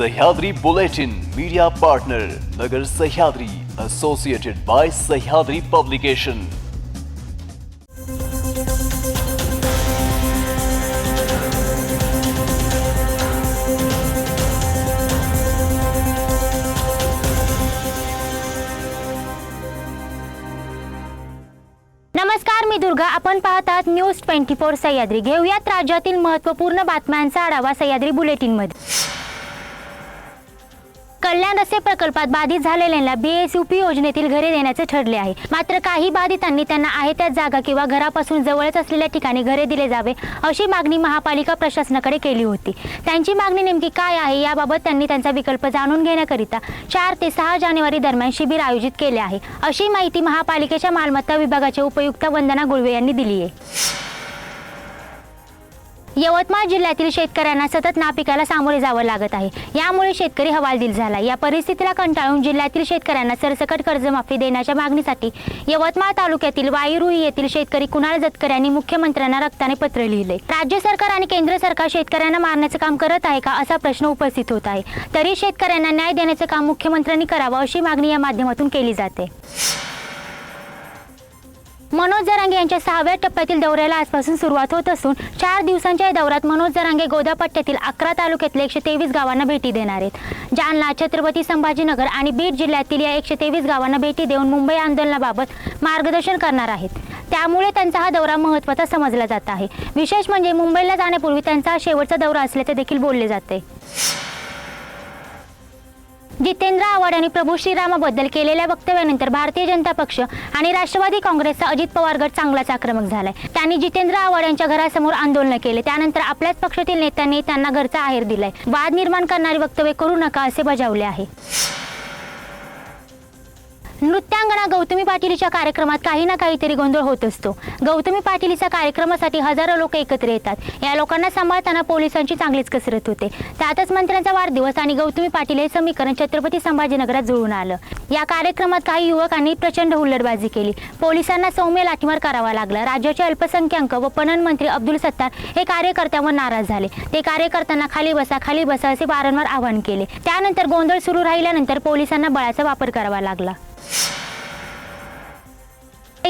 Sahyadri Bulletin media partner Nagar Sahyadri associated by Sahyadri publication नमस्कार मी दुर्गा. आपण पाहतात न्यूज ट्वेंटी फोर सह्याद्री. घेऊयात राज्यातील महत्त्वपूर्ण बातम्यांचा आढावा सह्याद्री बुलेटिनमध्ये. कल्याण रस्ते प्रकल्पात बाधित झालेल्यांना बीएसयूपी योजनेतील घरे देण्याचे ठरले आहे. मात्र काही बाधितांनी त्यांना आहे त्याच जागा किंवा घरापासून जवळच असलेल्या ठिकाणी घरे दिले जावे अशी मागणी महापालिका प्रशासनाकडे केली होती. त्यांची मागणी नेमकी काय आहे याबाबत त्यांनी त्यांचा विकल्प जाणून घेण्याकरिता चार ते सहा जानेवारी दरम्यान शिबिर आयोजित केले आहे. अशी माहिती महापालिकेच्या मालमत्ता विभागाचे उपयुक्त वंदना गुळवे यांनी दिली आहे. यवतमाळ जिल्ह्यातील शेतकऱ्यांना सतत नापिकाला सामोरे जावं लागत आहे. यामुळे शेतकरी हवालदिल झाला या परिस्थितीला कंटाळून जिल्ह्यातील शेतकऱ्यांना सरसकट कर्जमाफी देण्याच्या मागणीसाठी यवतमाळ तालुक्यातील वायुरुई येथील शेतकरी कुणाल जतकर यांनी मुख्यमंत्र्यांना रक्ताने पत्र लिहिले. राज्य सरकार आणि केंद्र सरकार शेतकऱ्यांना मारण्याचं काम करत आहे का असा प्रश्न उपस्थित होत आहे. तरी शेतकऱ्यांना न्याय देण्याचं काम मुख्यमंत्र्यांनी करावं अशी मागणी या माध्यमातून केली जाते. मनोज जरांगे यांच्या सहाव्या टप्प्यातील दौऱ्याला आजपासून सुरुवात होत असून चार दिवसांच्या या दौऱ्यात मनोज जरांगे गोदापट्ट्यातील अकरा तालुक्यातील एकशे तेवीस गावांना भेटी देणार आहेत. जालना छत्रपती संभाजीनगर आणि बीड जिल्ह्यातील या एकशे तेवीस गावांना भेटी देऊन मुंबई आंदोलनाबाबत मार्गदर्शन करणार आहेत. त्यामुळे त्यांचा हा दौरा महत्त्वाचा समजला जात आहे. विशेष म्हणजे मुंबईला जाण्यापूर्वी त्यांचा हा शेवटचा दौरा असल्याचे देखील बोलले जाते. जितेंद्र आव्हाड यांनी प्रभू श्रीरामाबद्दल केलेल्या वक्तव्यानंतर भारतीय जनता पक्ष आणि राष्ट्रवादी काँग्रेसचा अजित पवार गट चांगलाच आक्रमक झालाय. त्यांनी जितेंद्र आव्हाड यांच्या घरासमोर आंदोलन केले. त्यानंतर आपल्याच पक्षातील नेत्यांनी त्यांना घरचा आहेर दिलाय. वाद निर्माण करणारी वक्तव्य करू नका असे बजावले आहे. नृत्यांगणा गौतमी पाटीलीच्या कार्यक्रमात काही ना काहीतरी गोंधळ होत असतो. गौतमी पाटीलीच्या कार्यक्रमासाठी हजारो लोक एकत्र येतात. या लोकांना सांभाळताना पोलिसांची चांगलीच कसरत होते. त्यातच मंत्र्यांचा वाढदिवस आणि गौतमी पाटील हे समीकरण छत्रपती संभाजीनगरात जुळून आलं. या कार्यक्रमात काही युवकांनी प्रचंड हुल्लडबाजी केली. पोलिसांना सौम्य लाठीमार करावा लागला. राज्याचे अल्पसंख्याक व पणन मंत्री अब्दुल सत्तार हे कार्यकर्त्यांवर नाराज झाले. ते कार्यकर्त्यांना खाली बसा खाली बसा असे वारंवार आवाहन केले. त्यानंतर गोंधळ सुरू राहिल्यानंतर पोलिसांना बळाचा वापर करावा लागला.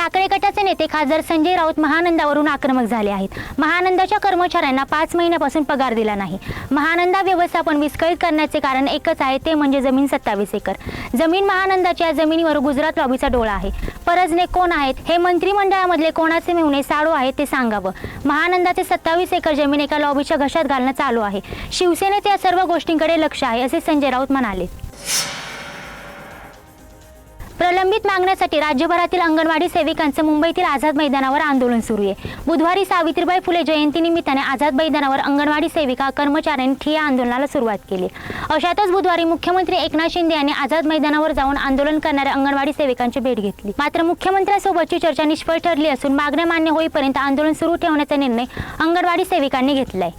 ठाकरे गटाचे नेते खासदार संजय राऊत महानंदावरून आक्रमक झाले आहेत. महानंदाच्या कर्मचाऱ्यांना पाच महिन्यापासून पगार दिला नाही. महानंदा व्यवस्थापन विस्कळीत करण्याचे कारण एकच आहे ते म्हणजे जमीन सत्तावीस एकर. जमीन महानंदाच्या जमिनीवर गुजरात लॉबीचा डोळा आहे. परजने कोण आहेत हे मंत्रिमंडळामधले कोणाचे मेहुणे साडू आहेत ते सांगावं. महानंदाचे सत्तावीस एकर जमीन एका लॉबीच्या घशात घालणं चालू आहे. शिवसेनेचे या सर्व गोष्टींकडे लक्ष आहे असे संजय राऊत म्हणाले. प्रलंबित मागण्यासाठी राज्यभरातील अंगणवाडी सेविकांचं मुंबईतील आझाद मैदानावर आंदोलन सुरू आहे. बुधवारी सावित्रीबाई फुले जयंतीनिमित्ताने आझाद मैदानावर अंगणवाडी सेविका कर्मचाऱ्यांनी ठिया आंदोलनाला सुरुवात केली. अशातच बुधवारी मुख्यमंत्री एकनाथ शिंदे यांनी आझाद मैदानावर जाऊन आंदोलन करणाऱ्या अंगणवाडी सेविकांची भेट घेतली. मात्र मुख्यमंत्र्यांसोबतची चर्चा निष्फळ ठरली असून मागण्या मान्य होईपर्यंत आंदोलन सुरू ठेवण्याचा निर्णय अंगणवाडी सेविकांनी घेतलाय.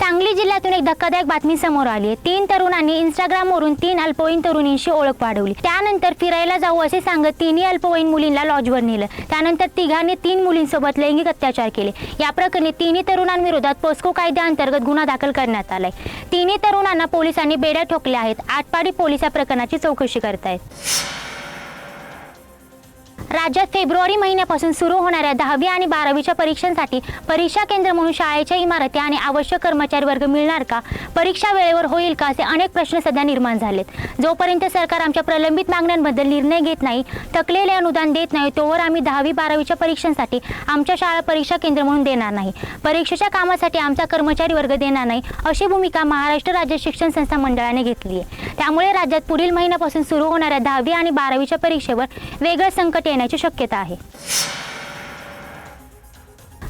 सांगली जिल्ह्यातून एक धक्कादायक बातमी समोर आली आहे. तीन तरुणांनी इंस्टाग्रामवरून तीन अल्पवयीन तरुणींशी ओळख वाढवली. त्यानंतर फिरायला जाऊ असे सांगत तिन्ही अल्पवयीन मुलींना लॉजवर नेलं. त्यानंतर तिघांनी तीन मुलींसोबत लैंगिक अत्याचार केले. या प्रकरणी तिन्ही तरुणांविरोधात पोस्को कायद्याअंतर्गत गुन्हा दाखल करण्यात आलाय. तिन्ही तरुणांना पोलिसांनी बेड्या ठोकल्या आहेत. आटपाडी पोलीस या प्रकरणाची चौकशी करतायत. राज्यात फेब्रुवारी महिन्यापासून सुरू होणाऱ्या दहावी आणि बारावीच्या परीक्षांसाठी परीक्षा केंद्र म्हणून शाळेच्या इमारती आणि आवश्यक कर्मचारी वर्ग मिळणार का? परीक्षा वेळेवर होईल का? असे अनेक प्रश्न सध्या निर्माण झालेत. जोपर्यंत सरकार आमच्या प्रलंबित मागण्यांबद्दल निर्णय घेत नाही थकलेले अनुदान देत नाही तोवर आम्ही दहावी बारावीच्या परीक्षांसाठी आमच्या शाळा परीक्षा केंद्र म्हणून देणार नाही. परीक्षेच्या कामासाठी आमचा कर्मचारी वर्ग देणार नाही अशी भूमिका महाराष्ट्र राज्य शिक्षण संस्था मंडळाने घेतली आहे. त्यामुळे राज्यात पुढील महिन्यापासून सुरू होणाऱ्या दहावी आणि बारावीच्या परीक्षेवर वेगळं संकट येण्याची शक्यता आहे.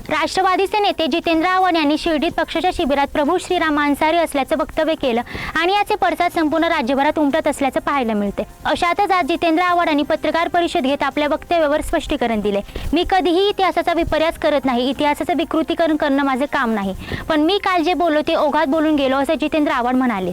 राष्ट्रवादीचे नेते जितेंद्र आव्हाड यांनी शिर्डीत पक्षाच्या शिबिरात प्रभू श्रीराम मांसाहारी असल्याचं वक्तव्य केलं आणि याचे पडसाद संपूर्ण राज्यभरात उमटत असल्याचं पाहायला मिळते अशातच आज जितेंद्र आव्हाड यांनी पत्रकार परिषद घेत आपल्या वक्तव्यावर स्पष्टीकरण दिले मी कधीही इतिहासाचा विपर्यास करत नाही इतिहासाचं विकृतीकरण करणं माझे काम नाही. पण मी काल जे बोललो ते ओघात बोलून गेलो असं जितेंद्र आव्हाड म्हणाले.